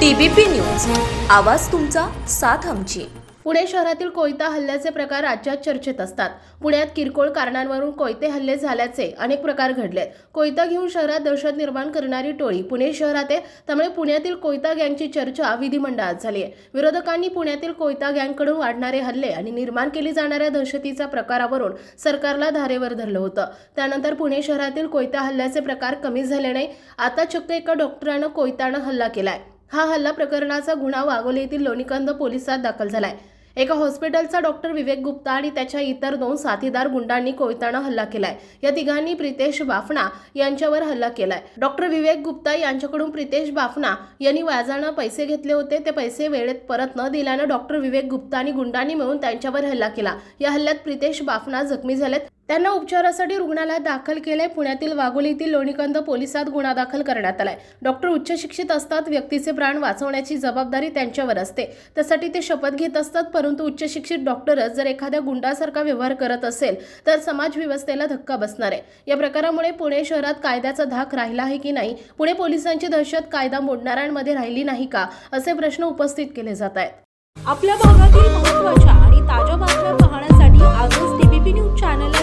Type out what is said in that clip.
TBP news. आवाज तुमचा साथ आमची. पुणे शहरातील कोयता हल्ल्याचे प्रकार राज्यात चर्चेत असतात. पुण्यात किरकोळ कारणांवरून कोयते हल्ले झाल्याचे अनेक प्रकार घडलेत. कोयता घेऊन शहरात दहशत निर्माण करणारी टोळी पुणे शहरात आहे त्यामुळे पुण्यातील कोयता गँगची चर्चा विधिमंडळात झाली आहे विरोधकांनी पुण्यातील कोयता गँगकडून वाढणारे हल्ले आणि निर्माण केली जाणाऱ्या दहशतीच्या प्रकारावरून सरकारला धारेवर धरलं होतं. त्यानंतर पुणे शहरातील कोयता हल्ल्याचे प्रकार कमी झाले नाही. आता चक्क एका डॉक्टरानं कोयतानं हल्ला केलाय. हा हल्ला प्रकरणाचा गुन्हा वाघोली येथील लोणीकंद पोलिसात दाखल झालाय. एका हॉस्पिटलचा डॉक्टर विवेक गुप्ता आणि त्याच्या इतर दोन साथीदार गुंडांनी कोयतानं हल्ला केलाय. या तिघांनी प्रितेश बाफना यांच्यावर हल्ला केलाय. डॉक्टर विवेक गुप्ता यांच्याकडून प्रितेश बाफना यांनी व्याजानं पैसे घेतले होते. ते पैसे वेळेत परत न दिल्यानं डॉक्टर विवेक गुप्ता आणि गुंडांनी मिळून त्यांच्यावर हल्ला केला. या हल्ल्यात प्रितेश बाफना जखमी झालेत. त्यांना उपचारासाठी रुग्णालयात दाखल केलंय. पुण्यातील वाघोलीतील लोणीकंद पोलिसात गुन्हा दाखल करण्यात आलाय. डॉक्टर उच्च शिक्षित असतात व्यक्तीचे प्राण वाचवण्याची जबाबदारी त्यांच्यावर असते. त्यासाठी ते शपथ घेत असतात परंतु उच्च शिक्षित डॉक्टरच जर एखाद्या गुंडासारखा व्यवहार करत असेल तर समाज व्यवस्थेला धक्का बसणार आहे. या प्रकारामुळे पुणे शहरात कायद्याचा धाक राहिला आहे की नाही? पुणे पोलिसांची दहशत कायदा मोडणाऱ्यांमध्ये राहिली नाही का? असे प्रश्न उपस्थित केले जात आहेत. आपल्या भागातील महत्त्वाच्या आणि ताज्या बातम्या पाहण्यासाठी आजच डीबीपी न्यूज चॅनलला